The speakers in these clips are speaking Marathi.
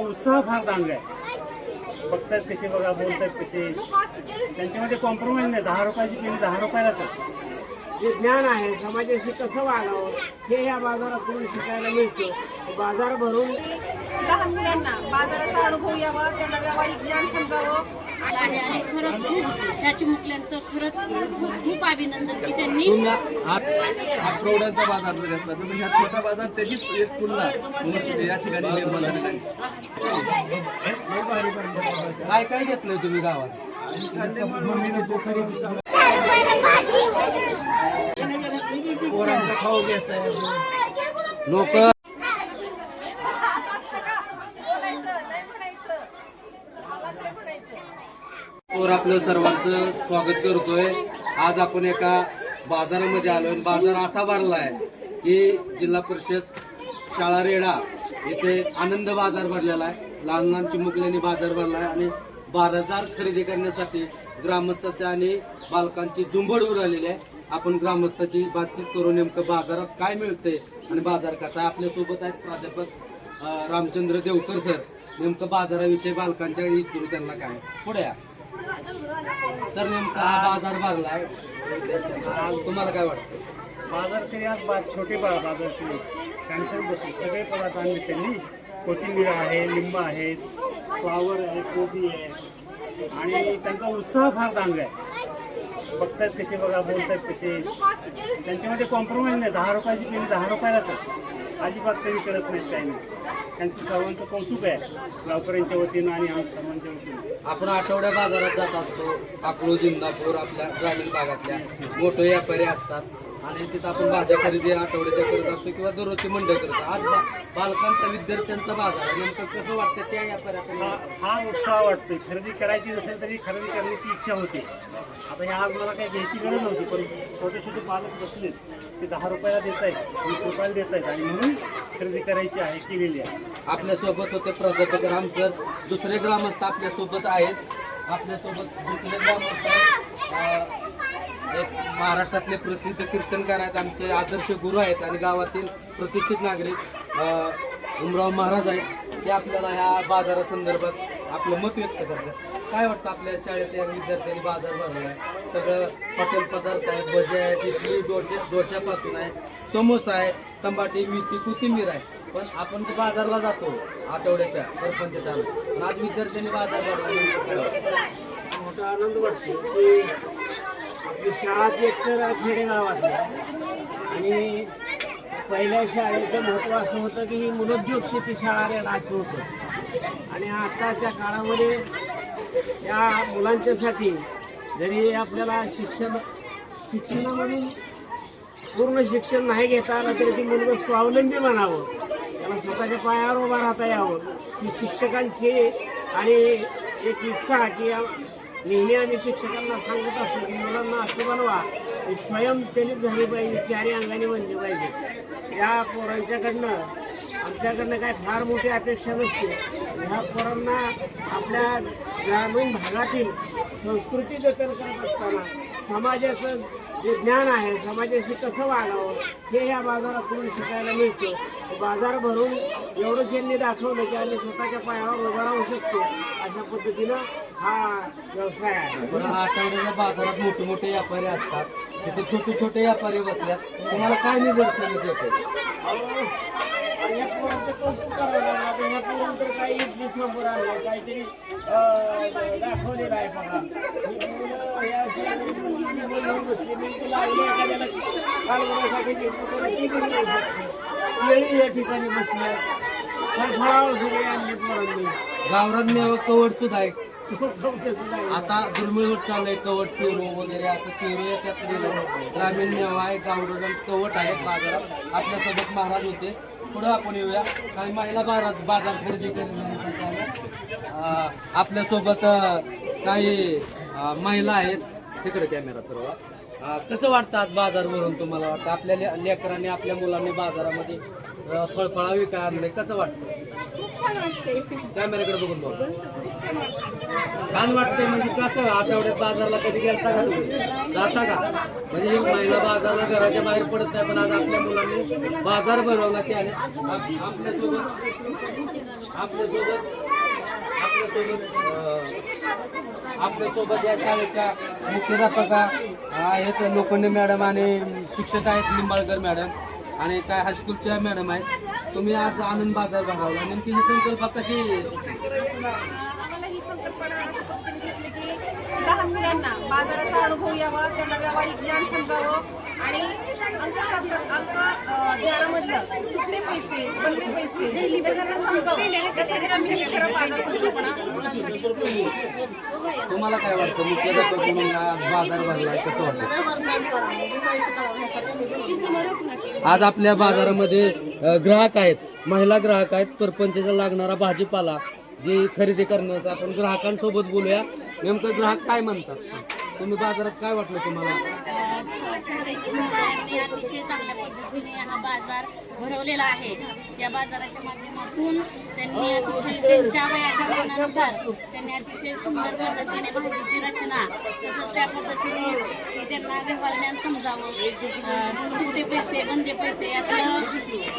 उत्साह फार चांगला आहे. बघतायत कसे बघा बोलतायत कसे. त्यांच्यामध्ये कॉम्प्रोमाइज नाही. दहा रुपयाची पेनी दहा रुपयालाच आहे. जे ज्ञान आहे समाजाशी कसं वागावं हे या बाजारातून शिकायला मिळतं. बाजार भरून लहान मुलांना बाजाराचा अनुभव यावा त्यांना व्यावहारिक ज्ञान समजावं. आणि खरंच खूप त्या चिमुकल्यांचं खरंच खूप खूप अभिनंदन की त्यांनी आठवड्याचा बाजार जरी असला तर ह्या छोटा बाजार त्याचीच एक पुन्हा या ठिकाणी निर्माण झालेला आहे. काय काय घेतलंय तुम्ही गावात? खाऊ लोक और आपलं सर्वांचं स्वागत करतोय. आज आपण एका बाजारामध्ये आलो आणि बाजार असा भरला आहे की जिल्हा परिषद शाळा रेडा इथे आनंद बाजार भरलेला आहे. लहान लहान चिमुकल्यांनी बाजार भरलाय आणि बाजार खरेदी करण्यासाठी ग्रामस्थाच्या आणि बालकांची झुंबड उडालेली आहे. आपण ग्रामस्थाची बातचीत करू नेमकं बाजारात काय मिळतंय आणि बाजार कसा आहे? आपल्यासोबत आहेत प्राध्यापक रामचंद्र देवकर सर. नेमकं बाजाराविषयी बालकांच्या इथून त्यांना काय? पुढे या. सर नेमका हा बाजार भरलाय आज तुम्हाला काय वाटतं? बाजार तरी आज बा छोटे बा बाजार केले छान छान सगळे पदार्थ आणले त्यांनी. कोथिंबीर आहे लिंब आहेत फ्लावर आहे कोबी आहे. आणि त्यांचा उत्साह फार चांगला आहे. बघतायत कसे बघा बोलतायत कसे. त्यांच्यामध्ये कॉम्प्रोमाइज नाही दहा रुपयाची पेनी दहा रुपयालाच आहे. अजिबात काही करत नाहीत काही नाही. त्यांचं सर्वांचं कौतुक आहे गावकऱ्यांच्या वतीनं आणि आमच्या सर्वांच्या वतीनं. आपण आठवड्या बाजारात जात असतो अकलूज जिंदापूर आपल्या ग्रामीण भागातल्या मोठे व्यापारी असतात. आणि तिथं आपण भाज्या खरेदी आठवड्याच्या करत असतो किंवा दररोजची मंडळ करत असतो. आज बा- बालकांचा विद्यार्थ्यांचा बाजार आहे. नेमकं कसं वाटतं त्या व्यापाऱ्याकडे हा हा उत्साह वाटतोय. खरेदी करायची नसेल तरी खरेदी करण्याची इच्छा होते. आता ह्या आज मला काही घ्यायची गरज नव्हती पण छोटे छोटे पालक बसलेत. ते दहा रुपयाला देत आहेत वीस रुपयाला देत आहेत आणि म्हणून खरेदी करायची आहे केलेली आहे. आपल्यासोबत होते प्राध्यापक राम सर. दुसरे ग्रामस्थ आपल्यासोबत आहेत. आपल्यासोबत दुसरे ग्रामस्थ आहेत. अं, एक महाराष्ट्रातले प्रसिद्ध कीर्तनकार आहेत आमचे आदर्श गुरु आहेत आणि गावातील प्रतिष्ठित नागरिक उमराव महाराज आहेत. ते आपल्याला ह्या बाजारासंदर्भात आपलं मत व्यक्त करतात. काय वाटतं आपल्या शाळेत या विद्यार्थ्यांनी बाजार भरला आहे? सगळं हॉटेल पदार्थ आहेत भजे आहेत इडली डोसे डोश्यापासून आहे समोसा आहे तंबाटी मेथी कोथिंबीर आहे. पण आपण जे बाजारला जातो आठवड्याच्या सरपंचच्या आज विद्यार्थ्यांनी बाजार भरला मोठा आनंद वाटतो की आपली शाळाच एकतर खेडेगावात आणि पहिल्या शाळेचं महत्त्व असं होतं की ही मुलोद्योग शेती शाळा रेडा असं होतं. आणि आत्ताच्या काळामध्ये या मुलांच्यासाठी जरी आपल्याला शिक्षण शिक्षणामधून पूर्ण शिक्षण नाही घेता आलं तरी ती मुलगा स्वावलंबी बनावं त्याला स्वतःच्या पायावर उभा राहता यावं. ही शिक्षकांची आणि एक इच्छा की नेहमी आम्ही शिक्षकांना सांगत असतो की मुलांना असं बनवा की स्वयंचलित झाली पाहिजे चारी अंगाने बनली पाहिजे. या पोरांच्याकडनं आमच्याकडनं काय फार मोठी अपेक्षा नसते. ह्या पोरांना आपल्या ग्रामीण भागातील संस्कृती जतन करत असताना समाजाचं जे ज्ञान आहे समाजाशी कसं वागावं हे या बाजारातून शिकायला मिळतं. बाजार भरून एवढंच यांनी दाखवलं की आम्ही स्वतःच्या पायावर उभा राहू शकतो. अशा पद्धतीनं हा व्यवसाय आहे. बरं आठवड्याच्या बाजारात मोठे मोठे व्यापारी असतात. तिथे छोटे छोटे व्यापारी बसल्यात. तुम्हाला काय निदर्शन येते अहो, या पोरांचं कौतुक करावं लागलं. आता ह्या काही काहीतरी दाखवलेलं आहे बघा या ठिकाणी बसल्या सगळे आणले पोरांनी गावरान मेवा कवड आहे आता दुर्मिळ होत चाललंय कवट पेरू वगैरे असं पेरू आहे दिलं ग्रामीण मेवा आहे गावरान कवट आहे बाजारात आपल्यासोबत महाराज होते पुढं आपण येऊया. काही महिला बाजार बाजार खरेदी आपल्यासोबत काही महिला आहेत. तिकडे कॅमेरा फिरवा कसं वाटतं आज बाजार भरून तुम्हाला वाटतं? आपल्या ले- लेकरांनी आपल्या मुलांनी बाजारामध्ये फळफळा फळफळावी काय कसं वाटतं? छान वाटते कॅमेऱ्याकडे बघून बोल छान वाटतंय म्हणजे कसं आठवड्यात बाजारला कधी गेलता का तुम्ही? जाता का? म्हणजे ही महिला बाजारला घराच्या बाहेर पडत नाही पण आज आपल्या मुलांनी बाजार भरवला की आले. आप- आपल्यासोबत आपल्यासोबत आपल्यासोबत आपल्यासोबत या शाळेच्या मुख्याध्यापका आहेत लोखंडे मॅडम आणि शिक्षक आहेत लिंबाळकर मॅडम आणि काय हायस्कूलच्या मॅडम आहेत. तुम्ही आज आनंद बाजार भरवला नेमकी ही संकल्पना कशी आम्हाला ही संकल्पना अशा पद्धतीने सुचली की लहान मुलांना बाजाराचा अनुभव यावा त्यांना व्यावहारिक ज्ञान समजावं आणि अंकशास्त्र अंक अ, ज्ञानामधलं सुट्टे पैसे बंदे पैसे हे त्यांना समजावं. त्यासाठी आमची ही खरं बाजार संकल्पना मुलांसाठी. तुम्हाला काय वाटतं? मुख्याध्यापक म्हणून बाजार भरलाय कसं वाटतं? आज आपल्या बाजारामध्ये अ, ग्राहक आहेत महिला ग्राहक आहेत परपंचाचा लागणारा भाजीपाला जे खरेदी करण्याचं आपण ग्राहकांसोबत बोलूया. नेमकं ग्राहक काय म्हणतात? तुम्ही बाजारात काय वाटलं तुम्हाला? अतिशय चांगल्या पद्धतीने हा बाजार भरवलेला आहे. या बाजाराच्या माध्यमातून त्यांनी अतिशय त्यांच्या वयाच्या मानानुसार त्यांनी अतिशय सुंदर पद्धतीने भाजीची रचना तसंच त्या पद्धतीने त्यांना व्यवहार ज्ञान समजावं छोटे पैसे बंदे पैसे यातलं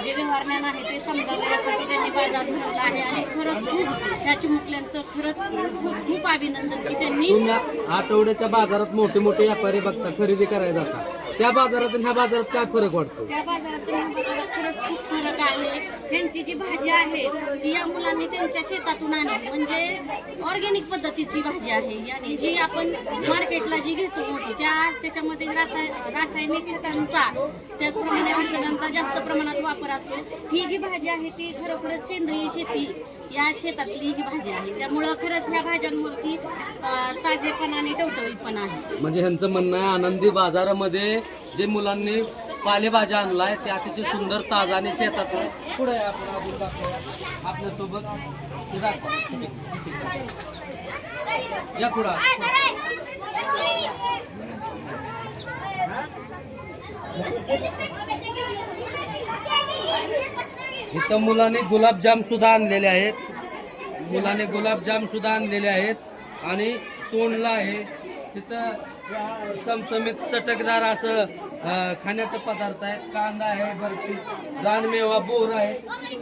जे व्यवहार ज्ञान आहे ते समजावं यासाठी त्यांनी बाजार भरवला आहे. आणि खरंच खूप ह्या चिमुकल्यांचं खरंच खूप अभिनंदन की त्यांनी आठवड्याच्या बाजारात मोठे मोठे व्यापारी बघता खरेदी करायला जातात त्या बाजारात आणि ह्या बाजारात काय फरक वाटतो? त्या बाजारात या बाजारात खरंच खूप फरक आहे. त्यांची जी भाजी आहे ती या मुलांनी त्यांच्या शेतातून आणली म्हणजे ऑर्गॅनिक पद्धतीची भाजी आहे. आणि जी आपण मार्केटला जी घेतो मोठी त्या त्याच्यामध्ये रासाय रासायनिक खतांचा त्याचप्रमाणे औषधांचा जास्त प्रमाणात वापर असतो ही जी भाजी आहे ती खरोखरच सेंद्रिय शेती या शेतातली ही भाजी आहे. त्यामुळं खरंच ह्या भाज्यांवरती आणि आहे. म्हणजे ह्यांचं म्हणणं आहे आनंदी बाजारामध्ये जे मुलांनी पालेभाज्या आणलाय ते अतिशय सुंदर ताजा आणि शेतात पुढे आहे आपण दाखवूया आपल्यासोबत ते दाखवा. ठीक आहे, ठीक आहे. या पुढं. इथं मुलांनी गुलाबजाम सुद्धा आणलेले आहेत. मुलाने गुलाबजाम सुद्धा आणलेले आहेत. आणि तोंडला आहे? तिथं चमचमीत चटकदार असं खाण्याचं खाण्याचे पदार्थ आहेत कांदा आहे बर्फी रानमेवा बोर आहे.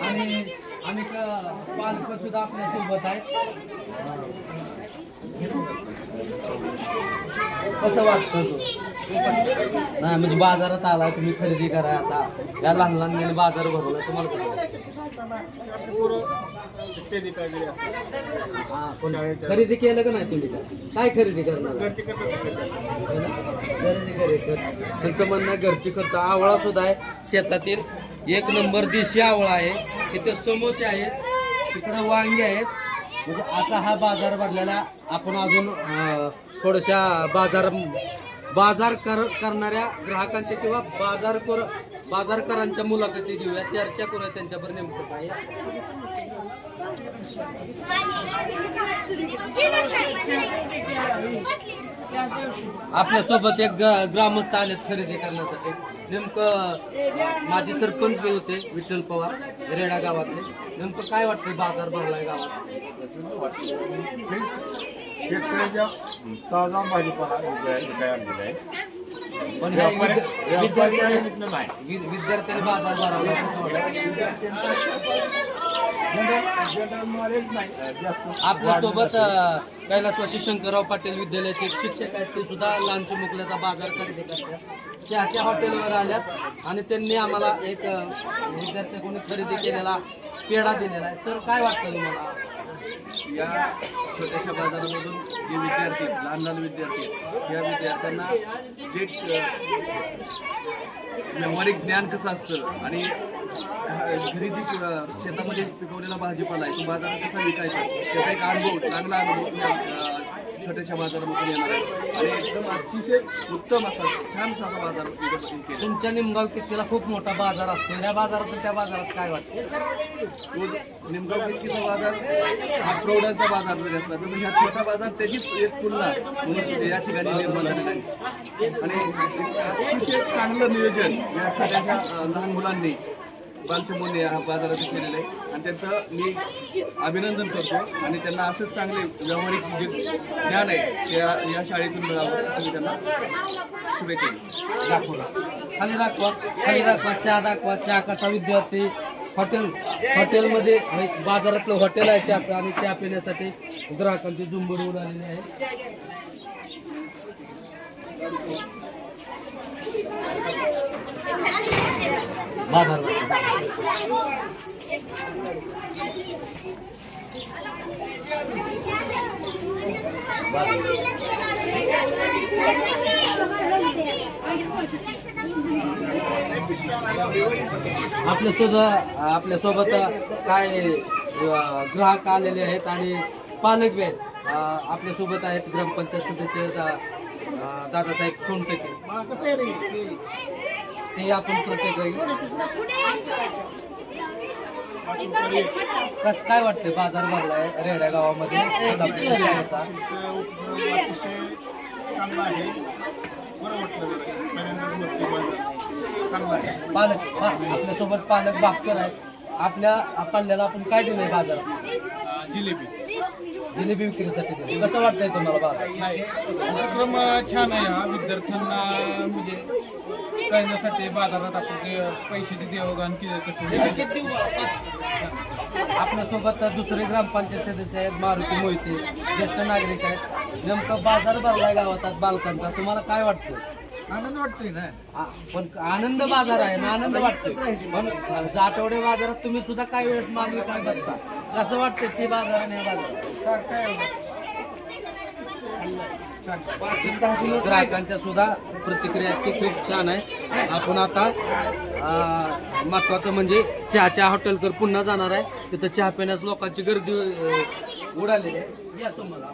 आणि अनेक पालक सुद्धा आपल्यासोबत आहेत. कसं वाटतं नाही म्हणजे बाजारात आला तुम्ही खरेदी करा आता. या लहान लहान बाजार भरवला तुम्हाला कसं खरेदी केलं का नाही तुम्ही काय? खरेदी करणार? खरेदी त्यांचं म्हणणं घरची खर्च आवळा सुद्धा आहे. शेतातील एक नंबर देशी आवळा आहे. तिथे समोसे आहेत तिकडं वांगे आहेत. म्हणजे असा हा बाजार भरलेला. आपण अजून थोड्याशा बाजार बाजार कर करणाऱ्या ग्राहकांच्या किंवा बाजार कर बाजारकरांच्या मुलाखती घेऊया चर्चा करूया त्यांच्यावर नेमकं काय आहे. आपल्यासोबत एक ग्रामस्थ आलेत खरेदी करण्यासाठी. नेमकं माझे सरपंच जे होते विठ्ठल पवार रेडा गावातले. नेमकं काय वाटतं बाजार भरलाय गावात? शेतकऱ्याच्या ताजा भाजीपाला आहे. पण विद्यार्थ्यांनी बाजार भरवला आपल्यासोबत अ, कैलासवासी शंकरराव पाटील विद्यालयाचे शिक्षक आहेत ते सुद्धा लांची मुकल्याचा बाजार खरेदी करतात. ते अशा हॉटेलवर आल्यात आणि त्यांनी आम्हाला एक अ, कोणी खरेदी केलेला पेढा दिलेला आहे. सर काय वाटतं तुम्हाला? या छोट्याशा बाजारामधून जे विद्यार्थी लहान लहान विद्यार्थी या विद्यार्थ्यांना जे व्यावहारिक ज्ञान कसं असतं आणि घरी जी शेतामध्ये पिकवलेला भाजीपाला आहे तो बाजारात कसा विकायचा? त्याचा एक अनुभव चांगला अनुभव छोट्याशा बाजारामधून येणार आहे. आणि एकदम अतिशय उत्तम असा छान असा बाजार तुमच्या निमगाव किल्ल्याला खूप मोठा बाजार असतो? या बाजारात आणि त्या बाजारात काय वाटतं? निमगाव किल्लीचा बाजार हा प्रौढांचा बाजार जरी असला तर ह्या छोटा बाजार त्याचीच एक तुलना म्हणून या ठिकाणी निर्माण झालेली आहे. आणि अतिशय चांगलं नियोजन या छोट्याशा लहान मुलांनी बालचिमोने हा बाजारात केलेलं आहे. आणि त्यांचं मी अभिनंदन करतो आणि त्यांना असंच चांगले व्यावहारिक जे ज्ञान आहे त्या या शाळेतून मिळावं असं मी त्यांना शुभेच्छा दाखवा. खाली दाखवा. खाली दाखवा. चहा दाखवा. चहा कसा विद्यार्थी? हॉटेल. हॉटेलमध्ये एक बाजारातलं हॉटेल आहे त्याचं आणि चहा पिण्यासाठी ग्राहकांची झुंबड उडालेली आहे. बाजार. आपल्या सुद्धा आपल्यासोबत काय ग्राहक आलेले आहेत आणि पालक बी आहेत. आपल्यासोबत आहेत ग्रामपंचायत सदस्य दादासाहेब सोनटके ते आपण प्रत्येक कस काय वाटतं बाजार भरलाय रेड्या गावामध्ये? पालक आपल्यासोबत पालक भागकर आहे आपल्या पाल्याला आपण काय दिलंय बाजारात? जिलेबी. जिलेबी विक्रीसाठी दिली. कसं वाटतंय तुम्हाला नाही उपक्रम छान आहे हा. विद्यार्थ्यांना म्हणजे करण्यासाठी बाजारात आपण ते पैशाची देवघाण केली कसं आपल्यासोबत दुसरे ग्रामपंचायत सदस्य आहेत मारुती मोहिते ज्येष्ठ नागरिक आहेत. नेमकं बाजार भरलाय गावात बालकांचा. तुम्हाला काय वाटतं आनंद वाटतोय ना? आ- पण आनंद बाजार आहे ना आनंद वाटतोय. पण आठवडे बाजारात तुम्ही सुद्धा काही वेळेस मागणी काय बसता? कसं वाटतंय ती बाजार आणि हे बाजार ग्राहकांच्या सुद्धा प्रतिक्रिया की खूप छान आहे. आपण आता अं, महत्वाचं म्हणजे चहाच्या हॉटेलकर पुन्हा जाणार आहे. तिथं चहा पिण्यास लोकांची गर्दी अं, उडालेली आहे. या तुम्हाला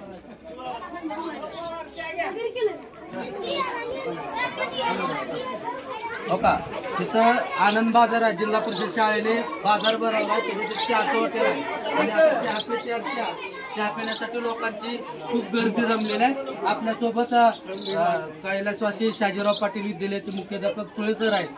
हो का? तिथं आनंद बाजार आहे जिल्हा परिषद शाळेने बाजार भरवला त्याच्यात चहाचं हॉटेल आहे. आणि आता चहा पे चहा चहा पिण्यासाठी लोकांची खूप गर्दी जमलेली आहे. आपल्यासोबत कैलासवासी शाजीराव पाटील विद्यालयाचे मुख्याध्यापक सुळे सर आहेत.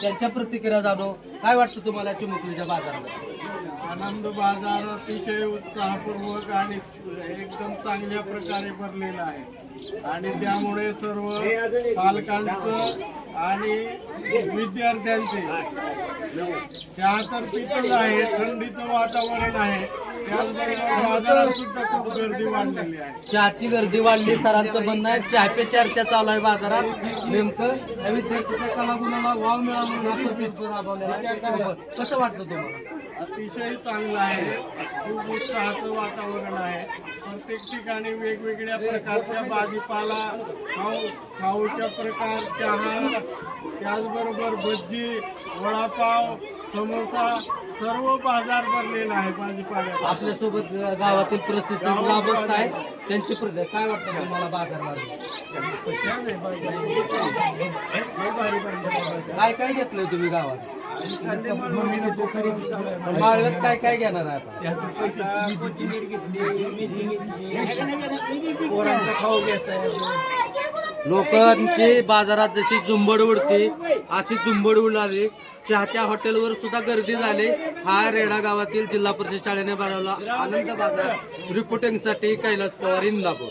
त्यांच्या प्रतिक्रिया जाणो काय वाटतं तुम्हाला चिमुकलीच्या बाजारामध्ये? आनंद बाजार अतिशय उत्साहपूर्वक आणि एकदम चांगल्या प्रकारे भरलेला आहे. आणि त्यामुळे सर्व पालकांचं आणि विद्यार्थ्यांचे चहा तर पितच आहे थंडीचं वातावरण आहे त्याचबरोबर बाजारात सुद्धा खूप गर्दी वाढलेली आहे. चहाची गर्दी वाढली सरांचं म्हणणं आहे चहा पे चर्चा चालू आहे बाजारात. नेमकं त्या विद्यार्थ्याच्या कलागुणाला वाव मिळावा म्हणून हा राबवलेला आहे. कसं वाटतं तुम्हाला? अतिशय चांगलं आहे. खूप उत्साहाचं वातावरण आहे. प्रत्येक ठिकाणी वेगवेगळ्या प्रकारच्या भाजीपाला खाऊ खाऊच्या प्रकार चहा त्याचबरोबर भज्जी वडापाव समोसा सर्व बाजार भरलेला आहे भाजीपाल्याचा. आपल्यासोबत गावातील परिस्थिती ग्रामस्थ आहेत त्यांची प्रति काय वाटतं तुम्हाला बाजारमध्ये? काय काय घेतलंय तुम्ही गावात? मालक काय काय घेणार आहे आता? लोकांची बाजारात जशी झुंबड उडते अशी झुंबड उडणारी चहाच्या हॉटेलवर सुद्धा गर्दी झाली. हा रेडा गावातील जिल्हा परिषद शाळेने भरवला आनंद बाजार. रिपोर्टिंगसाठी कैलास पवार इंदापूर.